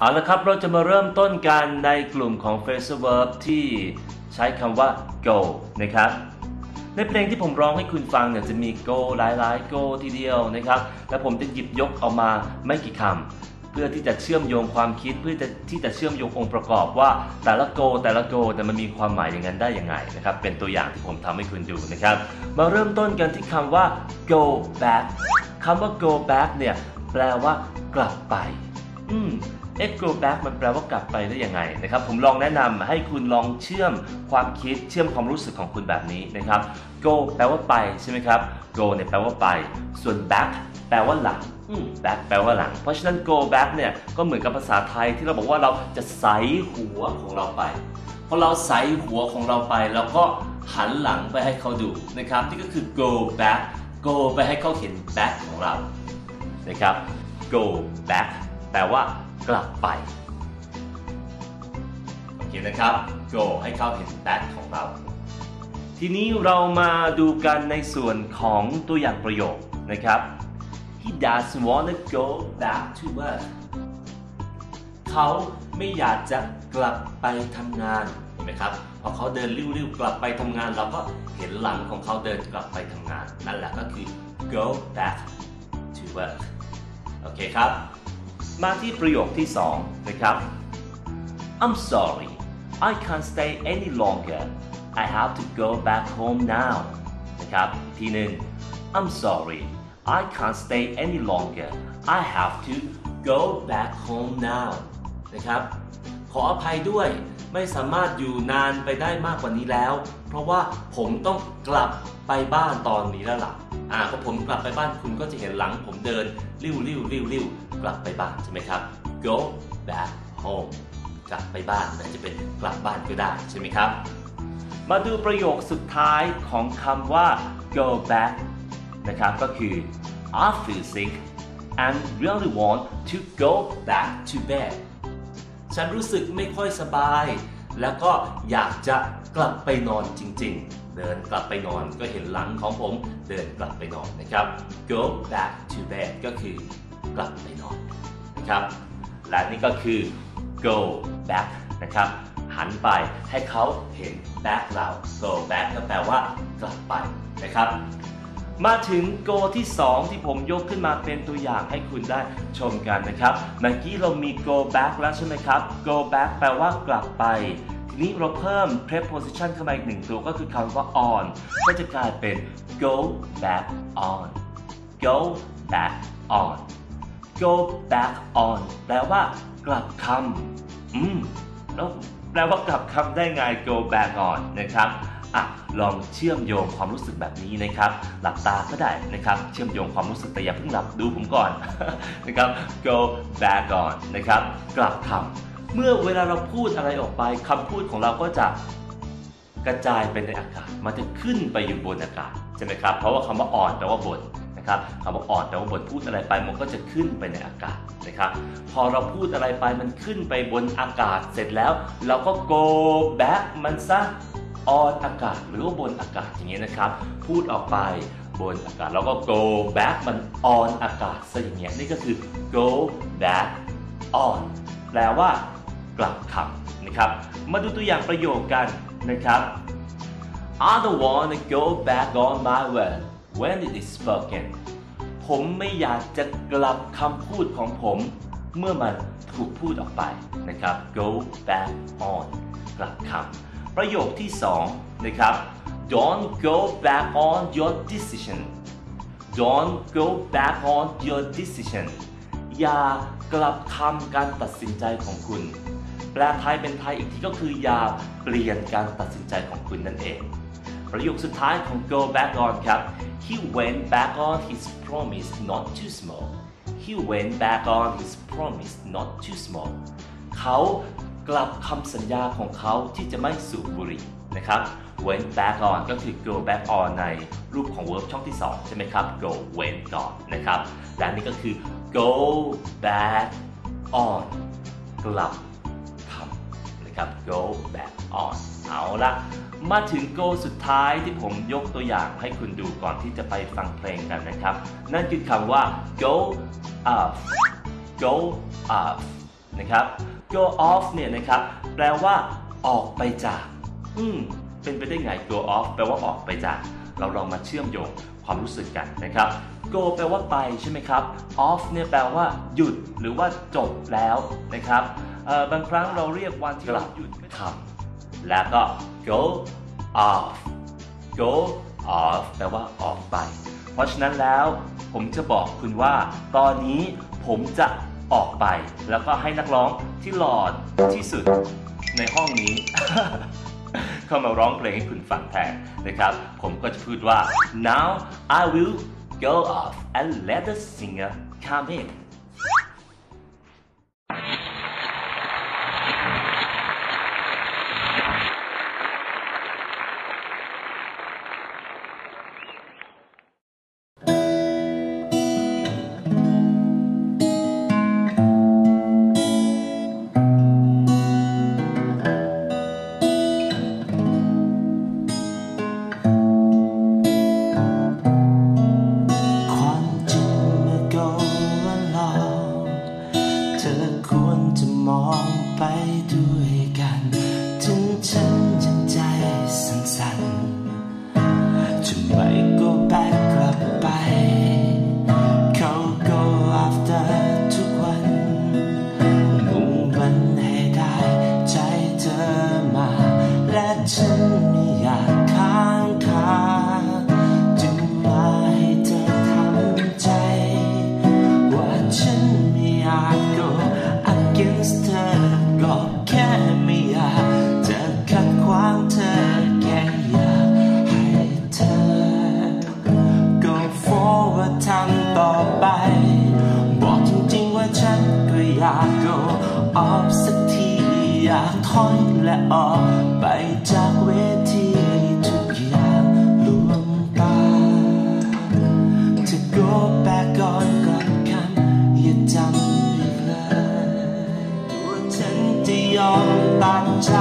เอาละครับเราจะมาเริ่มต้นกันในกลุ่มของ phrasal verb ที่ใช้คำว่า go นะครับ ในเพลงที่ผมร้องให้คุณฟังเนี่ยจะมี go หลายๆ go ทีเดียวนะครับ แล้วผมจะหยิบยกเอามาไม่กี่คำเพื่อที่จะเชื่อมโยงความคิดเพื่อที่จะเชื่อมโยงองค์ประกอบว่าแต่ละ go แต่ละ go แต่มันมีความหมายอย่างนั้นได้ยังไงนะครับ เป็นตัวอย่างที่ผมทำให้คุณดูนะครับ มาเริ่มต้นกันที่คำว่า go back คำว่า go back เนี่ยแปลว่ากลับไป อืม เอ็ก go back มันแปลว่ากลับไปได้ยังไงนะครับ ผมลองแนะนำให้คุณลองเชื่อมความคิดเชื่อมความรู้สึกของคุณแบบนี้นะครับ go แปลว่าไปใช่ไหมครับ go เนี่ยแปลว่าไป ส่วน back แปลว่าหลังอืม back แปลว่าหลัง เพราะฉะนั้น go back เนี่ยก็เหมือนกับภาษาไทยที่เราบอกว่าเราจะใส่หัวของเราไปพอเราใส่หัวของเราไปเราก็หันหลังไปให้เขาดูนะครับ นี่ก็คือ go back go ไปให้เขาเห็น back ของเรานะครับ go back แปลว่า กลับไปโอเคนะครับ go ให้เขาเห็น back ของเรา ทีนี้เรามาดูกันในส่วนของตัวอย่างประโยคนะครับ he doesn't want to go back to work เขาไม่อยากจะกลับไปทำงานเห็นไหมครับพอเขาเดินริ้วๆกลับไปทำงาน เราก็เห็นหลังของเขาเดินกลับไปทำงาน นั่นแหละก็คือ go back to work โอเคครับ มาที่ประโยคที่ 2 นะครับ I'm sorry I can't stay any longer I have to go back home now นะครับอีกทีหนึ่ง I'm sorry I can't stay any longer I have to go back home now นะครับ ขออภัยด้วย ไม่สามารถอยู่นานไปได้มากกว่านี้แล้ว เพราะว่าผมต้องกลับไปบ้านตอนนี้แล้วล่ะอ่าพอผมกลับไปบ้านคุณก็จะเห็นหลังผมเดินริ้วริ้วริ้วริ้วกลับไปบ้านใช่ไหมครับ go back home กลับไปบ้านอาจจะเป็นกลับบ้านก็ได้ใช่ไหมครับ มาดูประโยคสุดท้ายของคำว่า go back นะครับก็คือ I feel sick and really want to go back to bed ฉันรู้สึกไม่ค่อยสบาย แล้วก็อยากจะกลับไปนอนจริง ๆ เดินกลับไปนอนก็เห็นหลังของผมเดินกลับไปนอนนะครับ go back to bed ก็คือกลับไปนอนนะครับ และนี่ก็คือ go back นะครับหันไปให้เขาเห็น back เรา go back ก็แปลว่ากลับไปนะครับ มาถึง go ที่ 2 ที่ผมยกขึ้นมาเป็นตัวอย่างให้คุณได้ชมกันนะครับ เมื่อกี้เรามี go back แล้วใช่ไหมครับ go back แปลว่ากลับไป ทีนี้เราเพิ่ม preposition เข้ามาอีกหนึ่งตัวก็คือคำว่า on ก็จะกลายเป็น go back on go back on go back on แปลว่ากลับคำอืมแล้วแปลว่ากลับคำได้ไง go back on นะครับ อะลองเชื่อมโยงความรู้สึกแบบนี้นะครับ หลับตาก็ได้นะครับ เชื่อมโยงความรู้สึกแต่อย่าเพิ่งหลับดูผมก่อนนะครับ go back on นนะครับ กลับคำเมื่อเวลาเราพูดอะไรออกไปคำพูดของเราก็จะกระจายไปในอากาศ มันจะขึ้นไปอยู่บนอากาศใช่ไหมครับ เพราะว่าคำว่าอ่อนแปลว่าบนนะครับคำว่าอ่อนแปลว่าบนพูดอะไรไปมันก็จะขึ้นไปในอากาศนะครับพอเราพูดอะไรไปมันขึ้นไปบนอากาศเสร็จแล้ว เราก็ go back มันซะ on อากาศหรือว่าบนอากาศอย่างนี้ยนะครับ พูดออกไปบนอากาศแล้วก็ go back มัน on อากาศซะอย่างเงี้ยนี่ก็คือ go back on แปลว่ากลับคำนะครับ มาดูตัวอย่างประโยคกันนะครับ I don't want to go back on my word when it is spoken ผมไม่อยากจะกลับคำพูดของผม เมื่อมันถูกพูดออกไปนะครับ go back on กลับคำ ประโยคที่สองนะครับ don't go back on your decision don't go back on your decision อย่ากลับคำการตัดสินใจของคุณ แปลไทยเป็นไทยอีกทีก็คืออย่าเปลี่ยนการตัดสินใจของคุณนั่นเอง ประโยคสุดท้ายของ go back on ครับ he went back on his promise not to smoke he went back on his promise not to smoke เขา กลับคำสัญญาของเขาที่จะไม่สูบบุหรี่นะครับ went back on ก็คือ go back on ในรูปของ verb ช่องที่ 2 ใช่ไหมครับ go went ก่อนนะครับ และนี่ก็คือ go back on กลับคำนะครับ go back on เอาละมาถึง go สุดท้ายที่ผมยกตัวอย่างให้คุณดูก่อนที่จะไปฟังเพลงกันนะครับ นั่นคือคำว่า go up go up นะครับ go off เนี่ยนะครับแปลว่าออกไปจาก อืมเป็นไปได้ไง go off แปลว่าออกไปจาก เราลองมาเชื่อมโยงความรู้สึกกันนะครับ go แปลว่าไปใช่ไหมครับ off เนี่ยแปลว่าหยุดหรือว่าจบแล้วนะครับบางครั้งเราเรียกวันที่เราหยุดทำแล้วก็ go off go off แปลว่าออกไป เพราะฉะนั้นแล้วผมจะบอกคุณว่า ตอนนี้ผมจะ ออกไป แล้วก็ให้นักร้องที่หล่อที่สุดในห้องนี้ เข้ามาร้องเพลงให้คุณฟังแทนนะครับ ผมก็จะพูดว่า now I will go off and let the singer come in ธอควรจะมองไปด้วยกัน สเธอก็แค่ไม่อยากจะขัดขวางเธอแค่อยากให้เธอ go forward ทำต่อไป บอกจริงๆว่าฉันก็อยาก go off สักทีอยากถอยและออกไปจากเวที อมตัดใจ